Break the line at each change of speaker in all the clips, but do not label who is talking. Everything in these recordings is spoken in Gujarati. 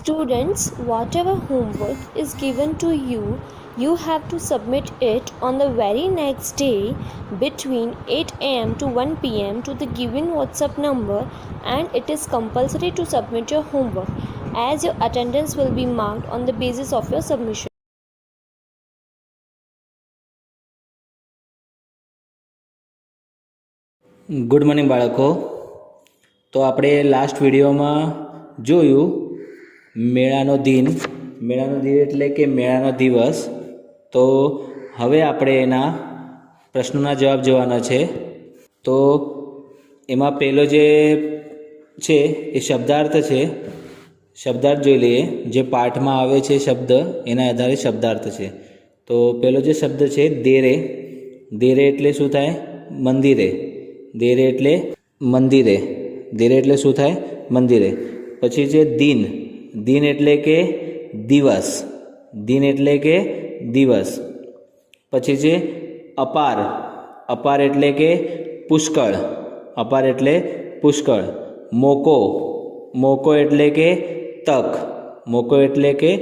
Students, whatever homework is given to you, you have to submit it on the very next day between 8 am to 1 pm to the given WhatsApp number, and it is compulsory to submit your homework as your attendance will be marked on the basis of your submission.
Good morning બાળકો તો આપણે લાસ્ટ વિડીયોમાં જોયું મેળાનો દિન. મેળાનો દિન એટલે કે મેળાનો દિવસ. તો હવે આપણે એના પ્રશ્નોના જવાબ જોવાના છે. તો એમાં પહેલો જે છે એ શબ્દાર્થ છે. શબ્દાર્થ જોઈ લઈએ. જે પાઠમાં આવે છે શબ્દ, એના આધારે શબ્દાર્થ છે. તો પહેલો જે શબ્દ છે દેરે. દેરે એટલે શું થાય? મંદિરે. દેરે એટલે મંદિરે. દેરે એટલે શું થાય? મંદિરે. પછી છે દિન. દિન એટલે કે દિવસ. દિન એટલે કે દિવસ. પછી છે અપાર. અપાર એટલે કે પુષ્કળ. અપાર એટલે પુષ્કળ. મોકો. મોકો એટલે કે તક. મોકો એટલે કે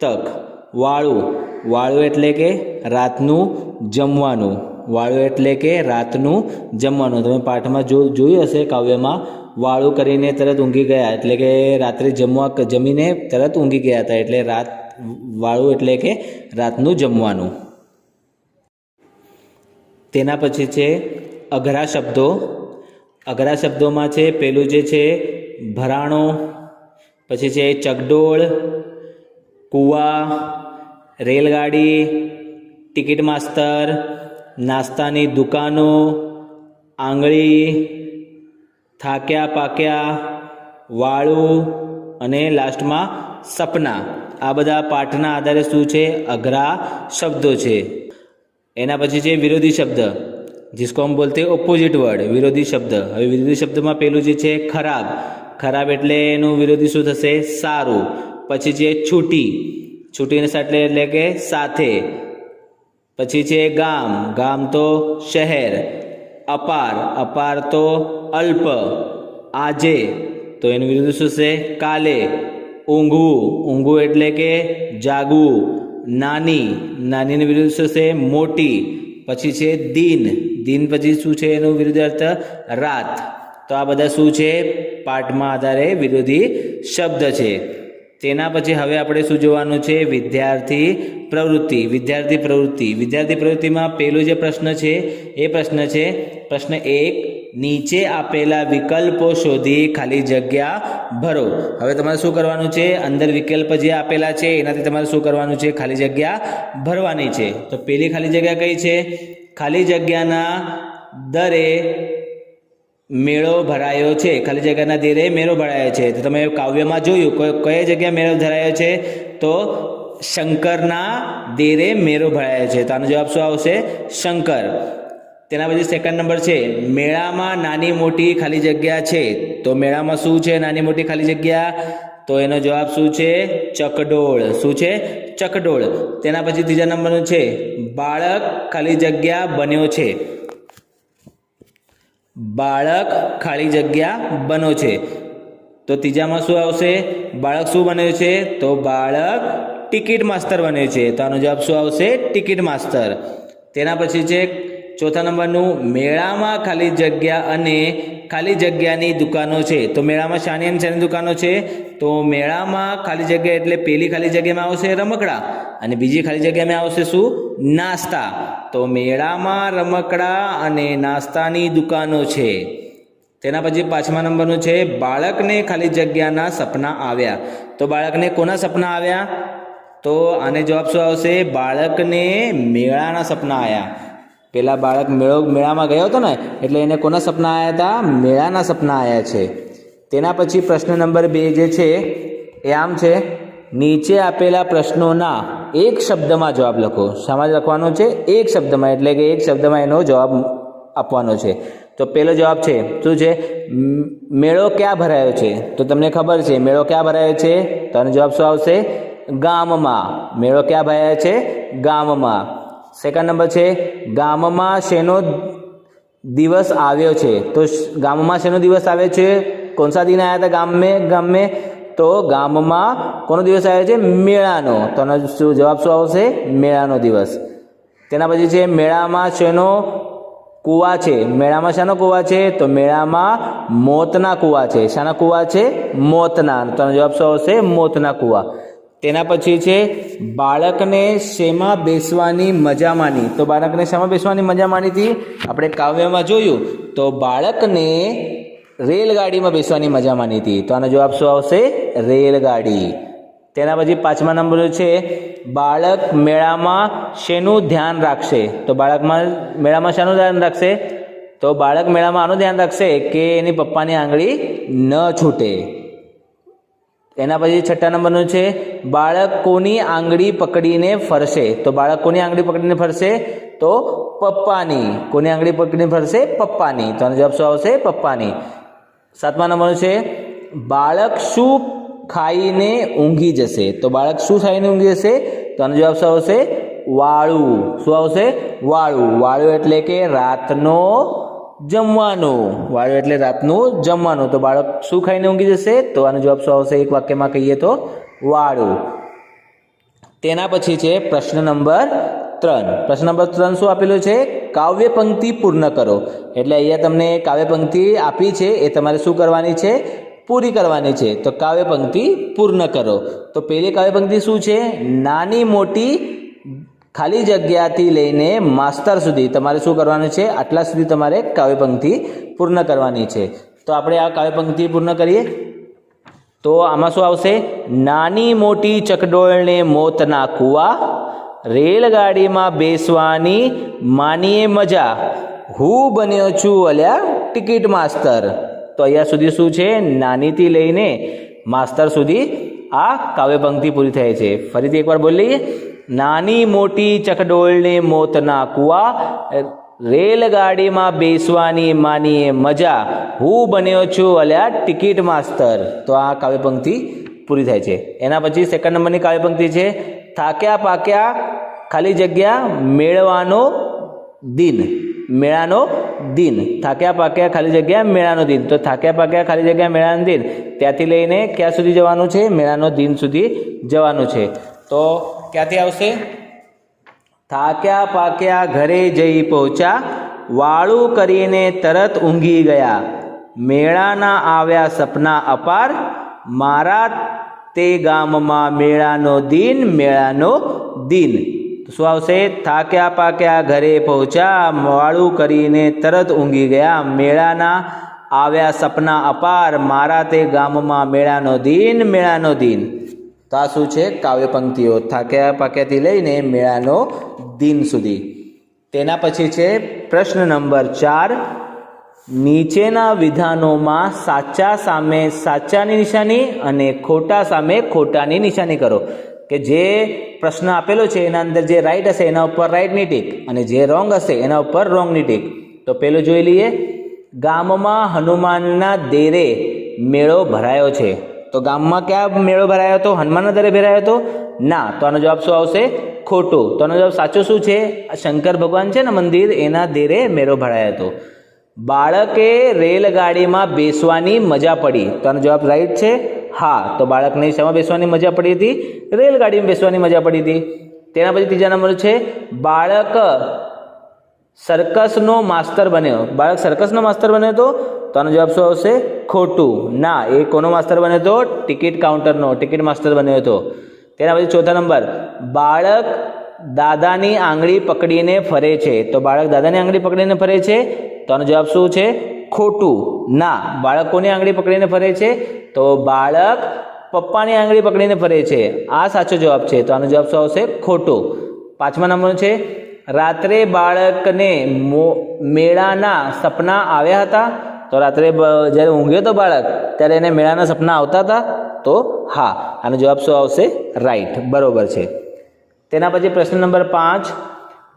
તક. વાળું. વાળું એટલે કે રાતનું જમવાનું. વાળું એટલે કે રાતનું જમવાનું. તમે પાઠમાં જો જોયું હશે કાવ્યમાં વાળું કરીને તરત ઊંઘી ગયા. એટલે કે રાત્રે જમવા જમીને તરત ઊંઘી ગયા હતા. એટલે રાત વાળું એટલે કે રાતનું જમવાનું. તેના પછી છે અઘરા શબ્દો. અઘરા શબ્દોમાં છે પેલું જે છે ભરાણો, પછી છે ચકડોળ, કૂવા, રેલગાડી, ટિકિટ માસ્તર, નાસ્તાની દુકાનો, આંગળી થાક્યા, પાક્યા, વાળું અને લાસ્ટમાં સપના. આ બધા પાઠના આધારે શું છે? અઘરા શબ્દો છે. એના પછી છે વિરોધી શબ્દ. જિસકો હમ બોલતે ઓપોઝિટ વર્ડ વિરોધી શબ્દ. હવે વિરોધી શબ્દમાં પેલું જે છે ખરાબ. ખરાબ એટલે એનું વિરોધી શું થશે? સારું. પછી છે છૂટી. છૂટીને સાટલે એટલે કે સાથે. પછી છે ગામ. ગામ તો શહેર. અપાર. અપાર તો અલ્પ. આજે. તો એનું વિરુદ્ધ શું છે? કાલે. ઊંઘવું. ઊંઘવું એટલે કે જાગવું. નાની. નાનીનું વિરુદ્ધ શું છે? મોટી. પછી છે દિન. દિન પછી શું છે એનું વિરુદ્ધ અર્થ? રાત. તો આ બધા શું છે? પાઠમાં આધારે વિરોધી શબ્દ છે. તેના પછી હવે આપણે શું જોવાનું છે? વિદ્યાર્થી પ્રવૃત્તિ. વિદ્યાર્થી પ્રવૃત્તિ. વિદ્યાર્થી પ્રવૃત્તિમાં પહેલો જે પ્રશ્ન છે, એ પ્રશ્ન છે, પ્રશ્ન એક, નીચે આપેલા વિકલ્પો શોધી ખાલી જગ્યા ભરો. હવે તમારે શું કરવાનું છે? અંદર વિકલ્પ જે આપેલા છે, એનાથી તમારે શું કરવાનું છે? ખાલી જગ્યા ભરવાની છે. તો પહેલી ખાલી જગ્યા કઈ છે? ખાલી જગ્યાના દરે મેળો ભરાયો છે. ખાલી જગ્યાના ધીરે મેળો ભરાયો છે. તો તમે કાવ્યમાં જોયું કઈ જગ્યાએ મેળો ભરાયો છે? તો શંકરના ધીરે મેળો ભરાયો છે. તો આનો જવાબ શું આવશે? શંકર. તેના પછી સેકન્ડ નંબર છે, મેળામાં નાની મોટી ખાલી જગ્યા છે. તો મેળામાં શું છે? નાની મોટી ખાલી જગ્યા? તો એનો જવાબ શું છે? ચકડોળ. શું છે? ચકડોળ. તેના પછી ત્રીજા નંબરનું છે, બાળક ખાલી જગ્યા બન્યો છે. બાળક ખાલી જગ્યા બનો છે. તો ત્રીજામાં શું આવશે? બાળક શું બન્યું છે? તો બાળક ટિકિટ માસ્તર બન્યું છે. તો આનો જવાબ શું આવશે? Ticket master. તેના પછી છે ચોથા નંબરનું મેળામાં ખાલી જગ્યા અને ખાલી જગ્યાની દુકાનો છે. તો મેળામાં શાની અને શાની દુકાનો છે. તો મેળામાં ખાલી જગ્યા એટલે પહેલી ખાલી જગ્યામાં આવશે રમકડા અને બીજી ખાલી જગ્યામાં આવશે શું? નાસ્તા. તો મેળામાં રમકડા અને નાસ્તાની દુકાનો છે. તેના પછી પાંચમા નંબરનું છે, બાળકને ખાલી જગ્યાના સપના આવ્યા. તો બાળકને કોના સપના આવ્યા? તો આને જવાબ શું આવશે? બાળકને મેળાના સપના આવ્યા. પેલા બાળક મેળો, મેળામાં ગયો હતો ને, એટલે એને કોના સપના આવ્યા હતા? મેળાના સપના આવ્યા છે. તેના પછી પ્રશ્ન નંબર બે જે છે, એ આમ છે. નીચે આપેલા પ્રશ્નોના એક શબ્દમાં જવાબ લખો. સમાજ લખવાનો છે એક શબ્દમાં, એટલે કે એક શબ્દમાં એનો જવાબ આપવાનો છે. તો પહેલો જવાબ છે, શું છે? મેળો ક્યાં ભરાયો છે? તો તમને ખબર છે, મેળો ક્યાં ભરાયો છે? તો આનો જવાબ શું આવશે? ગામમાં. મેળો ક્યાં ભરાયો છે? ગામમાં. સેકન્ડ નંબર છે, ગામમાં શેનો દિવસ આવ્યો છે? તો ગામમાં શેનો દિવસ આવ્યો છે? કોણ સા દિન આવ્યા હતા ગામ મેં તો ગામમાં કોનો દિવસ આવે છે? મેળાનો. તો શું જવાબ શું આવશે? મેળાનો દિવસ. તેના પછી છે મેળામાં શેનો કૂવા છે? મેળામાં શાનો કૂવા છે? તો મેળામાં મોતના કૂવા છે. શાના કૂવા છે? મોતના. તો જવાબ શું આવશે? મોતના કૂવા. તેના પછી છે બાળકને શેમાં બેસવાની મજા માની? તો બાળકને શેમાં બેસવાની મજા માની હતી? આપણે કાવ્યમાં જોયું. તો બાળકને રેલગાડીમાં બેસવાની મજા માની હતી. તો આનો જવાબ શું આવશે? રેલગાડી. તેના પછી પાંચમા નંબર છે, બાળક મેળામાં શેનું ધ્યાન રાખશે? તો બાળકમાં મેળામાં શેનું ધ્યાન રાખશે? તો બાળક મેળામાં આનું ધ્યાન રાખશે કે એની પપ્પાની આંગળી ન છૂટે. એના પછી છઠ્ઠા નંબરનું છે, બાળક કોની આંગળી પકડીને ફરશે? તો બાળક કોની આંગળી પકડીને ફરશે? તો પપ્પાની. કોની આંગળી પકડીને ફરશે? પપ્પાની. તો આનો જવાબ શું આવશે? પપ્પાની. સાતમા નંબરનું છે, બાળક શું ખાઈને ઊંઘી જશે? તો બાળક શું ખાઈને ઊંઘી જશે? તો આનો જવાબ શું આવશે? વાળું. શું આવશે? વાળું. વાળું એટલે કે રાતનો જમવાનું. વાળું એટલે રાતનું જમવાનું. તો બાળક શું ખાઈને ઊંઘી જશે? તો આનો જવાબ શું આવશે? એક વાક્યમાં કહીએ તો, વાળું. તેના પછી છે પ્રશ્ન નંબર ત્રણ. પ્રશ્ન નંબર ત્રણ શું આપેલું છે? કાવ્ય પંક્તિ પૂર્ણ કરો. એટલે અહીંયા તમને કાવ્ય પંક્તિ આપી છે, એ તમારે શું કરવાની છે? પૂરી કરવાની છે. તો કાવ્ય પંક્તિ પૂર્ણ કરો. તો પહેલી કાવ્ય પંક્તિ શું છે? નાની મોટી ખાલી જગ્યાથી લઈને માસ્તર સુધી તમારે શું કરવાનું છે? આટલા સુધી તમારે કાવ્ય પંક્તિ પૂર્ણ કરવાની છે. તો આપણે આ કાવ્ય પંક્તિ પૂર્ણ કરીએ. તો આમાં શું આવશે? નાની મોટી ચકડોળને મોતના કૂવા રેલગાડીમાં બેસવાની માનીએ મજા. હું બન્યો છું અલ્યા ટિકિટ માસ્તર. તો અહીંયા સુધી શું છે? નાનીથી લઈને માસ્તર સુધી આ કાવ્ય પંક્તિ પૂરી થાય છે. ફરીથી એકવાર બોલી નાની મોટી ચકડોળને મોતના કુવા, રેલગાડીમાં બેસવાની માનીએ મજા. હું બન્યો છું અલ્યા ટિકિટ માસ્તર. તો આ કાવ્ય પંક્તિ પૂરી થાય છે. એના પછી સેકન્ડ નંબરની કાવ્ય પંક્તિ છે. થાક્યા પાક્યા ખાલી જગ્યા મેળવાનો દિન, મેળાનો દિન. થાક્યા પાક્યા ખાલી જગ્યા મેળાનો દિન. તો થાક્યા પાક્યા ખાલી જગ્યા મેળાનો દિન. ત્યાંથી લઈને ક્યાં સુધી જવાનું છે? મેળાનો દિન સુધી જવાનું છે. તો ક્યાંથી આવશે? થાક્યા પાક્યા ઘરે જઈ પહોંચ્યા. વાળું કરીને તરત ઊંઘી ગયા. મેળાના આવ્યા સપના અપાર. મારા તે ગામમાં મેળાનો દિન મેળાનો દિન. શું આવશે? થાક્યા પાક્યા ઘરે પહોંચ્યા મોડું કરીને તરત ઊંઘી ગયા. મેળાના આવ્યા સપના અપાર. મારા તે ગામમાં મેળાનો દિન મેળાનો દિન. તો આ શું છે? કાવ્ય પંક્તિઓ. થાક્યા પાક્યાથી લઈને મેળાનો દિન સુધી. તેના પછી છે પ્રશ્ન નંબર ચાર. નીચેના વિધાનોમાં સાચા સામે સાચાની નિશાની અને ખોટા સામે ખોટાની નિશાની કરો. કે જે પ્રશ્ન આપેલો છે એના અંદર જે રાઈટ હશે, એના ઉપર રાઈટની ટીક અને જે રોંગ હશે, એના ઉપર રોંગની ટીક. તો પેલું જોઈ લઈએ. ગામમાં હનુમાનના દેરે મેળો ભરાયો છે. તો ગામમાં ક્યાં મેળો ભરાયો હતો? હનુમાનના દરે ભરાયો હતો? ના. તો આનો જવાબ શું આવશે? ખોટું. તો આનો જવાબ સાચો શું છે? શંકર ભગવાન છે ને મંદિર, એના દેરે મેળો ભરાયો હતો. બાળકે રેલગાડીમાં બેસવાની મજા પડી. તો આનો જવાબ રાઈટ છે? હા, તો બાળકને શેમાં બેસવાની મજા પડી હતી? રેલગાડીમાં બેસવાની મજા પડી હતી. તેના પછી ત્રીજા નંબર છે, બાળક સર્કસનો માસ્તર બન્યો. બાળક સર્કસનો માસ્તર બન્યો હતો તો આનો જવાબ શું આવશે? ખોટું. ના, એ કોનો માસ્તર બન્યો હતો ટિકિટ કાઉન્ટરનો. ટિકિટ માસ્તર બન્યો હતો. તેના પછી ચોથા નંબર, બાળક દાદાની આંગળી પકડીને ફરે છે. તો બાળક દાદાની આંગળી પકડીને ફરે છે? તો આનો જવાબ શું છે? ખોટું. ના બાળક કોની આંગળી પકડીને ફરે છે તો બાળક પપ્પાની આંગળી પકડીને ફરે છે. આ સાચો જવાબ છે. તો આનો જવાબ શું આવશે? ખોટો. પાંચમા નંબરનો છે, રાત્રે બાળકને મેળાના સપના આવ્યા હતા? તો રાત્રે જ્યારે ઊંઘ્યો તો બાળક, ત્યારે એને મેળાના સપના આવતા હતા? તો હા. આનો જવાબ શું આવશે? રાઈટ. બરોબર છે. તેના પછી પ્રશ્ન નંબર પાંચ,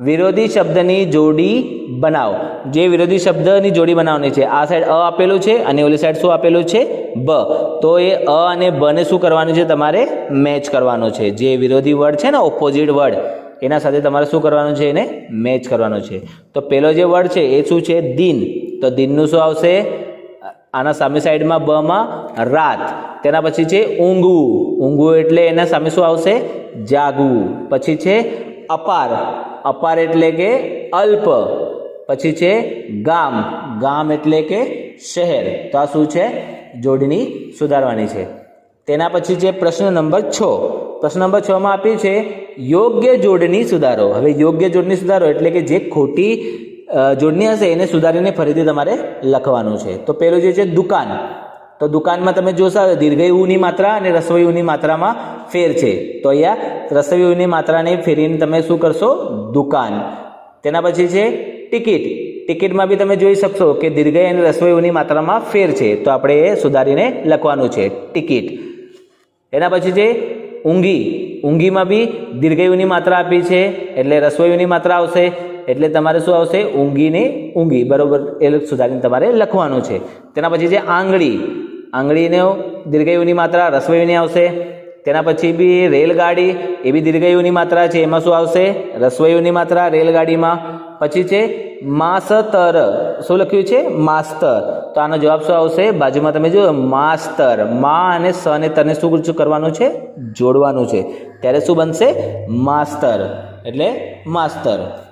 વિરોધી શબ્દની જોડી બનાવો. જે વિરોધી શબ્દની જોડી બનાવવાની છે. આ સાઈડ અ આપેલું છે અને ઓલી સાઈડ શું આપેલું છે? બ. તો એ અ અને બને શું કરવાનું છે? તમારે મેચ કરવાનું છે. જે વિરોધી વર્ડ છે ને ઓપોઝિટ વર્ડ એના સાથે તમારે શું કરવાનું છે? એને મેચ કરવાનું છે. તો પેલો જે વર્ડ છે એ શું છે? દિન. તો દિનનું શું આવશે? આના સામે સાઈડમાં બમાં રાત. તેના પછી છે ઊંઘવું. ઊંઘવું એટલે એના સામે શું આવશે? જાગવું. પછી છે અપાર. અપાર એટલે કે અલ્પ. પછી છે ગામ. ગામ એટલે કે શહેર. તો આ શું છે? જોડણી સુધારવાની છે. તેના પછી છે પ્રશ્ન નંબર છ. પ્રશ્ન નંબર છ માં આપ્યું છે, યોગ્ય જોડણી સુધારો. હવે યોગ્ય જોડણી સુધારો એટલે કે જે ખોટી જોડણી હશે એને સુધારીને ફરીથી તમારે લખવાનું છે. તો પેલું જે છે દુકાન. તો દુકાનમાં તમે જોશો દીર્ઘય ઉની માત્રા અને રસોઈ ઉની માત્રામાં ફેર છે. તો અહીંયા રસોઈ ઉની માત્રાને ફેરીને તમે શું કરશો? દુકાન. તેના પછી છે ટિકિટ. ટિકિટમાં બી તમે જોઈ શકશો કે દીર્ઘઈ અને રસોઈ માત્રામાં ફેર છે. તો આપણે એ સુધારીને લખવાનું છે ટિકિટ. એના પછી છે ઊંઘી. ઊંઘીમાં બી દીર્ઘયુની માત્રા આપી છે, એટલે રસોઈની માત્રા આવશે, એટલે તમારે શું આવશે? ઊંઘીને ઊંઘી. બરાબર? એ સુધારીને તમારે લખવાનું છે. તેના પછી છે આંગળી. આંગળીને દીર્ઘયુની માત્રા રસોઈની આવશે. તેના પછી બી રેલગાડી. એ બી દીર્ઘયુની માત્રા છે. એમાં શું આવશે? રસવયુની માત્રા રેલગાડીમાં. પછી છે માસ્તર. શું લખ્યું છે? માસ્તર. તો આનો જવાબ શું આવશે? બાજુમાં તમે જો માસ્તર. મા અને સ અને તને શું કરવાનું છે? જોડવાનું છે. ત્યારે શું બનશે? માસ્તર. એટલે માસ્તર.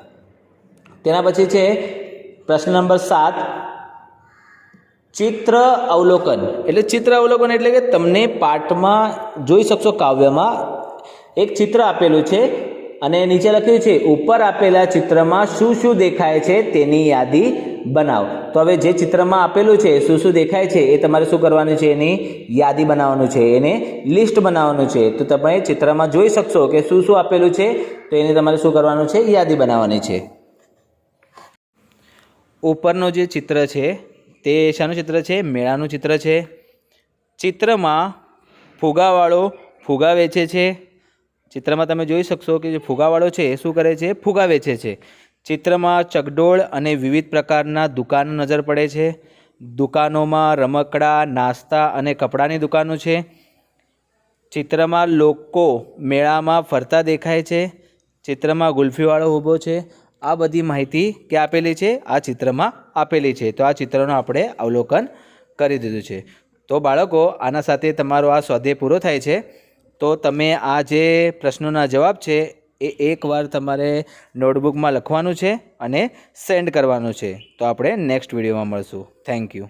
તેના પછી છે પ્રશ્ન નંબર સાત. ચિત્ર અવલોકન. એટલે ચિત્ર અવલોકન એટલે કે તમને પાઠમાં જોઈ શકશો કાવ્યમાં એક ચિત્ર આપેલું છે. અને નીચે લખ્યું છે, ઉપર આપેલા ચિત્રમાં શું શું દેખાય છે તેની યાદી બનાવ. તો હવે જે ચિત્રમાં આપેલું છે, શું શું દેખાય છે એ તમારે શું કરવાનું છે? એની યાદી બનાવવાનું છે, એને લિસ્ટ બનાવવાનું છે. તો તમે ચિત્રમાં જોઈ શકશો કે શું શું આપેલું છે, તો એને તમારે શું કરવાનું છે? યાદી બનાવવાની છે. ઉપરનું જે ચિત્ર છે, તે શાનું ચિત્ર છે? મેળાનું ચિત્ર છે. ચિત્રમાં ફુગાવાળો ફુગા વેચે છે. ચિત્રમાં તમે જોઈ શકશો કે જે ફુગાવાળો છે એ શું કરે છે? ફુગા વેચે છે. ચિત્રમાં ચકડોળ અને વિવિધ પ્રકારના દુકાનો નજર પડે છે. દુકાનોમાં રમકડા, નાસ્તા અને કપડાની દુકાનો છે. ચિત્રમાં લોકો મેળામાં ફરતા દેખાય છે. ચિત્રમાં ગુલ્ફીવાળો ઊભો છે. આ બધી માહિતી ક્યાં આપેલી છે? આ ચિત્રમાં આપેલી છે. તો આ ચિત્રનું આપણે અવલોકન કરી દીધું છે. તો બાળકો, આના સાથે તમારો આ સ્વાધ્યાય પૂરો થાય છે. તો તમે આ જે પ્રશ્નોના જવાબ છે, એ એકવાર તમારે નોટબુકમાં લખવાનું છે અને સેન્ડ કરવાનું છે. તો આપણે નેક્સ્ટ વિડીયોમાં મળશું. Thank you